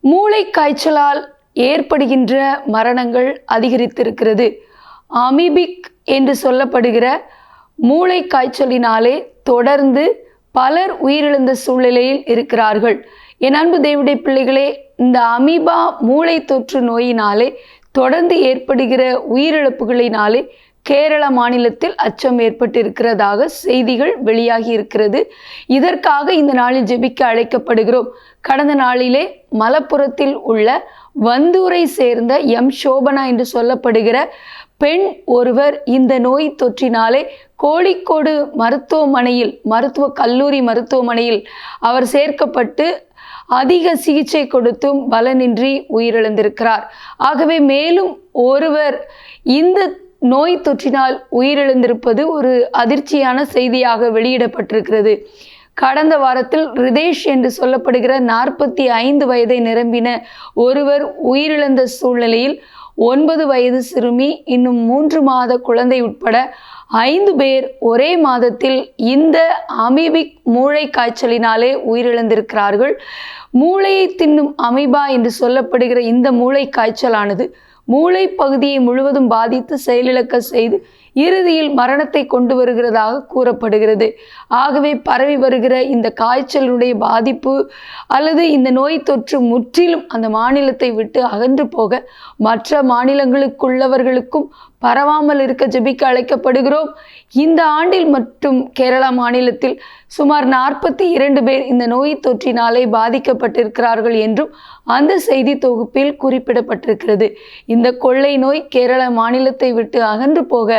மூளை காய்ச்சலால் ஏற்படுகின்ற மரணங்கள் அதிகரித்திருக்கிறது. அமீபிக் என்று சொல்லப்படுகிற மூளை காய்ச்சலினாலே தொடர்ந்து பலர் உயிரிழந்த சூழ்நிலையில் இருக்கிறார்கள். என் அன்பு தேவடைய பிள்ளைகளே இந்த அமீபா மூளை தொற்று நோயினாலே தொடர்ந்து ஏற்படுகிற உயிரிழப்புகளினாலே கேரள மாநிலத்தில் அச்சம் ஏற்பட்டிருக்கிறதாக செய்திகள் வெளியாகி இருக்கிறது. இதற்காக இந்த நாளில் ஜெபிக்க அழைக்கப்படுகிறோம். கடந்த நாளிலே மலப்புரத்தில் உள்ள வந்தூரை சேர்ந்த எம். சோபனா என்று சொல்லப்படுகிற பெண் ஒருவர் இந்த நோய் தொற்றினாலே கோழிக்கோடு மருத்துவமனையில் மருத்துவ கல்லூரி மருத்துவமனையில் அவர் சேர்க்கப்பட்டு அதிக சிகிச்சை கொடுத்தும் பலனின்றி உயிரிழந்திருக்கிறார். ஆகவே மேலும் ஒருவர் இந்த நோய் தொற்றினால் உயிரிழந்திருப்பது ஒரு அதிர்ச்சியான செய்தியாக வெளியிடப்பட்டிருக்கிறது. கடந்த வாரத்தில் ரிதேஷ் என்று சொல்லப்படுகிற நாற்பத்தி ஐந்து வயதை நிரம்பின ஒருவர் உயிரிழந்த சூழ்நிலையில் ஒன்பது வயது சிறுமி இன்னும் மூன்று மாத குழந்தை உட்பட ஐந்து பேர் ஒரே மாதத்தில் இந்த அமீபிக் மூளை காய்ச்சலினாலே உயிரிழந்திருக்கிறார்கள். மூளையை தின்னும் அமீபா என்று சொல்லப்படுகிற இந்த மூளை காய்ச்சலானது மூளை பகுதியை முழுவதும் பாதித்து செயலிழக்க செய்து இறுதியில் மரணத்தை கொண்டு வருகிறதாக கூறப்படுகிறது. ஆகவே பரவி வருகிற இந்த காய்ச்சலுடைய பாதிப்பு அல்லது இந்த நோய் தொற்று முற்றிலும் அந்த மாநிலத்தை விட்டு அகன்று போக மற்ற மாநிலங்களுக்குள்ளவர்களுக்கும் பரவாமல் இருக்க ஜெபிக்க அழைக்கப்படுகிறோம். இந்த ஆண்டில் மட்டும் கேரளா மாநிலத்தில் சுமார் நாற்பத்தி இரண்டு பேர் இந்த நோய் தொற்றினாலே பாதிக்கப்பட்டிருக்கிறார்கள் என்றும் அந்த செய்தி தொகுப்பில் குறிப்பிடப்பட்டிருக்கிறது. இந்த கொள்ளை நோய் கேரள மாநிலத்தை விட்டு அகன்று போக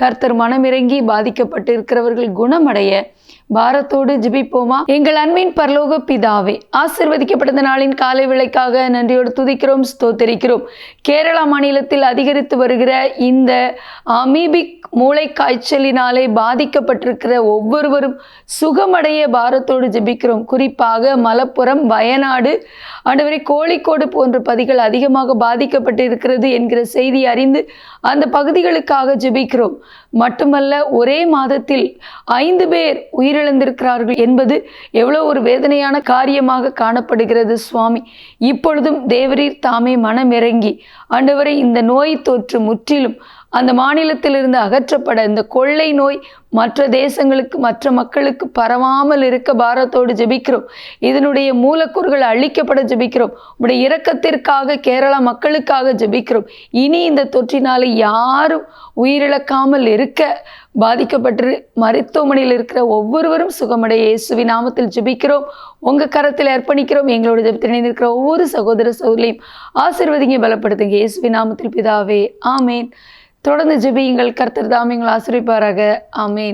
கர்த்தர் மனமிறங்கி பாதிக்கப்பட்டு இருக்கிறவர்கள் குணமடைய பாரத்தோடு ஜிபிப்போமா? எங்கள் அன்பின் பரலோக பிதாவே ஆசிர்வதிக்கப்பட்ட நாளின் காலை விளைக்காக நன்றியோடு துதிக்கிறோம் ஸ்தோத்தரிக்கிறோம். கேரளா மாநிலத்தில் அதிகரித்து வருகிற இந்த அமீபிக் மூளை காய்ச்சலினாலே பாதிக்கப்பட்டிருக்கிற ஒவ்வொருவரும் சுகமடைய பாரத்தோடு ஜெபிக்கிறோம். குறிப்பாக மலப்புரம் வயநாடு ஆண்டவரை கோழிக்கோடு போன்ற பதிகள் அதிகமாக பாதிக்கப்பட்டு இருக்கிறது என்கிற செய்தி அறிந்து அந்த பகுதிகளுக்காக ஜெபிக்கிறோம். மட்டுமல்ல ஒரே மாதத்தில் ஐந்து பேர் உயிரிழந்திருக்கிறார்கள் என்பது எவ்வளோ ஒரு வேதனையான காரியமாக காணப்படுகிறது சுவாமி. இப்பொழுதும் தேவரீர் தாமே மனமிறங்கி ஆண்டவரை இந்த நோய் தொற்று முற்றிலும் அந்த மாநிலத்திலிருந்து அகற்றப்பட இந்த கொள்ளை நோய் மற்ற தேசங்களுக்கு மற்ற மக்களுக்கு பரவாமல் இருக்க பாரத்தோடு ஜெபிக்கிறோம். இதனுடைய மூலக்கூறுகள் அழிக்கப்பட ஜெபிக்கிறோம். உடைய இரக்கத்திற்காக கேரளா மக்களுக்காக ஜெபிக்கிறோம். இனி இந்த தொற்றினால் யாரும் உயிரிழக்காமல் இருக்க பாதிக்கப்பட்டு மருத்துவமனையில் இருக்கிற ஒவ்வொருவரும் சுகமடைய இயேசுவி நாமத்தில் ஜெபிக்கிறோம். உங்கள் கரத்தில் அர்ப்பணிக்கிறோம். எங்களோட ஜெபத்தில் இணைந்திருக்கிற ஒவ்வொரு சகோதர சகோதரியும் ஆசிர்வதிங்க பலப்படுத்துங்க. இயேசுவி நாமத்தில் பிதாவே ஆமேன். தொடர்ந்து ஜெபியுங்கள் கர்த்தர் தாமியங்கள் ஆசிரிப்பாராக ஆமேன்.